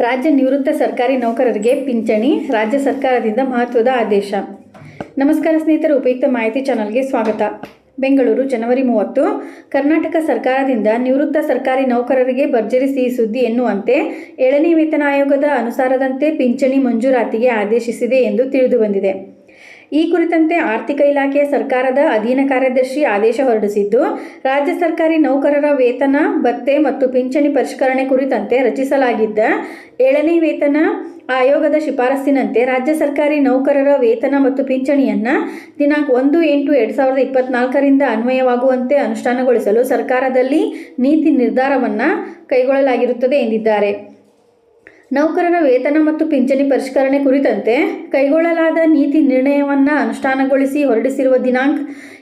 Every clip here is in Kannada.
ರಾಜ್ಯ ನಿವೃತ್ತ ಸರ್ಕಾರಿ ನೌಕರರಿಗೆ ಪಿಂಚಣಿ, ರಾಜ್ಯ ಸರ್ಕಾರದಿಂದ ಮಹತ್ವದ ಆದೇಶ. ನಮಸ್ಕಾರ ಸ್ನೇಹಿತರು, ಉಪಯುಕ್ತ ಮಾಹಿತಿ ಚಾನಲ್ಗೆ ಸ್ವಾಗತ. ಬೆಂಗಳೂರು, ಜನವರಿ ಮೂವತ್ತು. ಕರ್ನಾಟಕ ಸರ್ಕಾರದಿಂದ ನಿವೃತ್ತ ಸರ್ಕಾರಿ ನೌಕರರಿಗೆ ಭರ್ಜರಿ ಸಿಹಿ ಸುದ್ದಿ ಎನ್ನುವಂತೆ ಏಳನೇ ವೇತನ ಆಯೋಗದ ಅನುಸಾರದಂತೆ ಪಿಂಚಣಿ ಮಂಜೂರಾತಿಗೆ ಆದೇಶಿಸಿದೆ ಎಂದು ತಿಳಿದುಬಂದಿದೆ ಈ ಕುರಿತಂತೆ ಆರ್ಥಿಕ ಇಲಾಖೆಯ ಸರ್ಕಾರದ ಅಧೀನ ಕಾರ್ಯದರ್ಶಿ ಆದೇಶ ಹೊರಡಿಸಿದ್ದು, ರಾಜ್ಯ ಸರ್ಕಾರಿ ನೌಕರರ ವೇತನ, ಭತ್ತೆ ಮತ್ತು ಪಿಂಚಣಿ ಪರಿಷ್ಕರಣೆ ಕುರಿತಂತೆ ರಚಿಸಲಾಗಿದ್ದ ಏಳನೇ ವೇತನ ಆಯೋಗದ ಶಿಫಾರಸ್ಸಿನಂತೆ ರಾಜ್ಯ ಸರ್ಕಾರಿ ನೌಕರರ ವೇತನ ಮತ್ತು ಪಿಂಚಣಿಯನ್ನು ದಿನಾಂಕ ಒಂದು ಎಂಟು ಎರಡು ಸಾವಿರದ ಇಪ್ಪತ್ನಾಲ್ಕರಿಂದ ಅನ್ವಯವಾಗುವಂತೆ ಅನುಷ್ಠಾನಗೊಳಿಸಲು ಸರ್ಕಾರದಲ್ಲಿ ನೀತಿ ನಿರ್ಧಾರವನ್ನು ಕೈಗೊಳ್ಳಲಾಗಿರುತ್ತದೆ ಎಂದಿದ್ದಾರೆ. ನೌಕರರ ವೇತನ ಮತ್ತು ಪಿಂಚಣಿ ಪರಿಷ್ಕರಣೆ ಕುರಿತಂತೆ ಕೈಗೊಳ್ಳಲಾದ ನೀತಿ ನಿರ್ಣಯವನ್ನು ಅನುಷ್ಠಾನಗೊಳಿಸಿ ಹೊರಡಿಸಿರುವ ದಿನಾಂಕ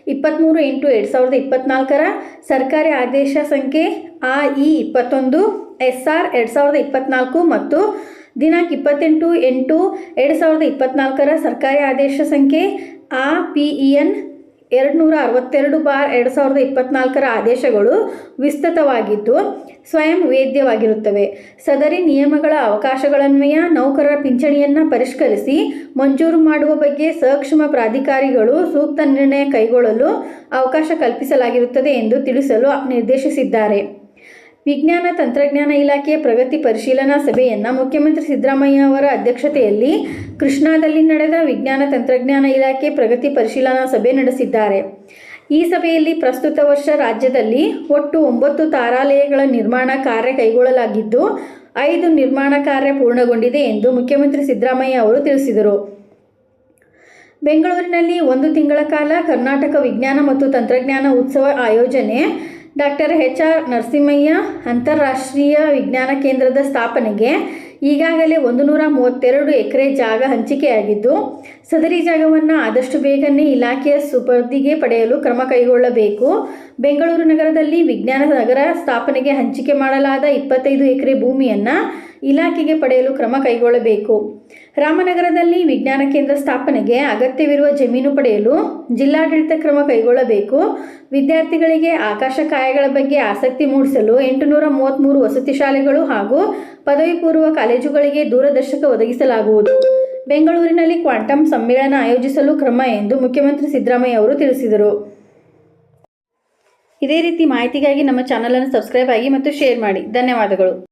ಇಪ್ಪತ್ತ್ಮೂರು ಎಂಟು ಎರಡು ಸಾವಿರದ ಇಪ್ಪತ್ನಾಲ್ಕರ ಸರ್ಕಾರಿ ಆದೇಶ ಸಂಖ್ಯೆ ಆ ಇ ಇಪ್ಪತ್ತೊಂದು ಎಸ್ ಆರ್ ಎರಡು ಸಾವಿರದ ಇಪ್ಪತ್ನಾಲ್ಕು ಮತ್ತು ದಿನಾಂಕ ಇಪ್ಪತ್ತೆಂಟು ಎಂಟು ಎರಡು ಸಾವಿರದ ಇಪ್ಪತ್ತ್ನಾಲ್ಕರ ಸರ್ಕಾರಿ ಆದೇಶ ಸಂಖ್ಯೆ ಆ ಪಿ ಇ ಎನ್ ಎರಡು ನೂರ ಅರವತ್ತೆರಡು ಬಾರ್ ಎರಡು ಸಾವಿರದ ಇಪ್ಪತ್ನಾಲ್ಕರ ಆದೇಶಗಳು ವಿಸ್ತೃತವಾಗಿದ್ದು ಸ್ವಯಂ ವೇದ್ಯವಾಗಿರುತ್ತವೆ. ಸದರಿ ನಿಯಮಗಳ ಅವಕಾಶಗಳನ್ವಯ ನೌಕರರ ಪಿಂಚಣಿಯನ್ನು ಪರಿಷ್ಕರಿಸಿ ಮಂಜೂರು ಮಾಡುವ ಬಗ್ಗೆ ಸಕ್ಷಮ ಪ್ರಾಧಿಕಾರಿಗಳು ಸೂಕ್ತ ನಿರ್ಣಯ ಕೈಗೊಳ್ಳಲು ಅವಕಾಶ ಕಲ್ಪಿಸಲಾಗಿರುತ್ತದೆ ಎಂದು ತಿಳಿಸಲು ನಿರ್ದೇಶಿಸಿದ್ದಾರೆ. ವಿಜ್ಞಾನ ತಂತ್ರಜ್ಞಾನ ಇಲಾಖೆಯ ಪ್ರಗತಿ ಪರಿಶೀಲನಾ ಸಭೆಯನ್ನು ಮುಖ್ಯಮಂತ್ರಿ ಸಿದ್ದರಾಮಯ್ಯ ಅವರ ಅಧ್ಯಕ್ಷತೆಯಲ್ಲಿ ಕೃಷ್ಣಾದಲ್ಲಿ ನಡೆದ ವಿಜ್ಞಾನ ತಂತ್ರಜ್ಞಾನ ಇಲಾಖೆ ಪ್ರಗತಿ ಪರಿಶೀಲನಾ ಸಭೆ ನಡೆಸಿದ್ದಾರೆ. ಈ ಸಭೆಯಲ್ಲಿ ಪ್ರಸ್ತುತ ವರ್ಷ ರಾಜ್ಯದಲ್ಲಿ ಒಟ್ಟು ಒಂಬತ್ತು ತಾರಾಲಯಗಳ ನಿರ್ಮಾಣ ಕಾರ್ಯ ಕೈಗೊಳ್ಳಲಾಗಿದ್ದು, ಐದು ನಿರ್ಮಾಣ ಕಾರ್ಯ ಪೂರ್ಣಗೊಂಡಿದೆ ಎಂದು ಮುಖ್ಯಮಂತ್ರಿ ಸಿದ್ದರಾಮಯ್ಯ ಅವರು ತಿಳಿಸಿದರು. ಬೆಂಗಳೂರಿನಲ್ಲಿ ಒಂದು ತಿಂಗಳ ಕಾಲ ಕರ್ನಾಟಕ ವಿಜ್ಞಾನ ಮತ್ತು ತಂತ್ರಜ್ಞಾನ ಉತ್ಸವ ಆಯೋಜನೆ ಡಾಕ್ಟರ್ ಎಚ್ ಆರ್ ನರಸಿಂಹಯ್ಯ ಅಂತಾರಾಷ್ಟ್ರೀಯ ವಿಜ್ಞಾನ ಕೇಂದ್ರದ ಸ್ಥಾಪನೆಗೆ ಈಗಾಗಲೇ ಒಂದು ನೂರ ಮೂವತ್ತೆರಡು ಎಕರೆ ಜಾಗ ಹಂಚಿಕೆಯಾಗಿದ್ದು, ಸದರಿ ಜಾಗವನ್ನು ಆದಷ್ಟು ಬೇಗನೆ ಇಲಾಖೆಯ ಸುಪರ್ದಿಗೆ ಪಡೆಯಲು ಕ್ರಮ ಕೈಗೊಳ್ಳಬೇಕು. ಬೆಂಗಳೂರು ನಗರದಲ್ಲಿ ವಿಜ್ಞಾನ ನಗರ ಸ್ಥಾಪನೆಗೆ ಹಂಚಿಕೆ ಮಾಡಲಾದ ಇಪ್ಪತ್ತೈದು ಎಕರೆ ಭೂಮಿಯನ್ನು ಇಲಾಖೆಗೆ ಪಡೆಯಲು ಕ್ರಮ ಕೈಗೊಳ್ಳಬೇಕು. ರಾಮನಗರದಲ್ಲಿ ವಿಜ್ಞಾನ ಕೇಂದ್ರ ಸ್ಥಾಪನೆಗೆ ಅಗತ್ಯವಿರುವ ಜಮೀನು ಪಡೆಯಲು ಜಿಲ್ಲಾಡಳಿತ ಕ್ರಮ ಕೈಗೊಳ್ಳಬೇಕು. ವಿದ್ಯಾರ್ಥಿಗಳಿಗೆ ಆಕಾಶ ಕಾಯಗಳ ಬಗ್ಗೆ ಆಸಕ್ತಿ ಮೂಡಿಸಲು ಎಂಟುನೂರ ಮೂವತ್ತ್ಮೂರು ವಸತಿ ಶಾಲೆಗಳು ಹಾಗೂ ಪದವಿ ಪೂರ್ವ ಕಾಲೇಜುಗಳಿಗೆ ದೂರದರ್ಶಕ ಒದಗಿಸಲಾಗುವುದು. ಬೆಂಗಳೂರಿನಲ್ಲಿ ಕ್ವಾಂಟಮ್ ಸಮ್ಮೇಳನ ಆಯೋಜಿಸಲು ಕ್ರಮ ಎಂದು ಮುಖ್ಯಮಂತ್ರಿ ಸಿದ್ದರಾಮಯ್ಯ ಅವರು ತಿಳಿಸಿದರು. ಇದೇ ರೀತಿ ಮಾಹಿತಿಗಾಗಿ ನಮ್ಮ ಚಾನಲನ್ನು ಸಬ್ಸ್ಕ್ರೈಬ್ ಆಗಿ ಮತ್ತು ಶೇರ್ ಮಾಡಿ. ಧನ್ಯವಾದಗಳು.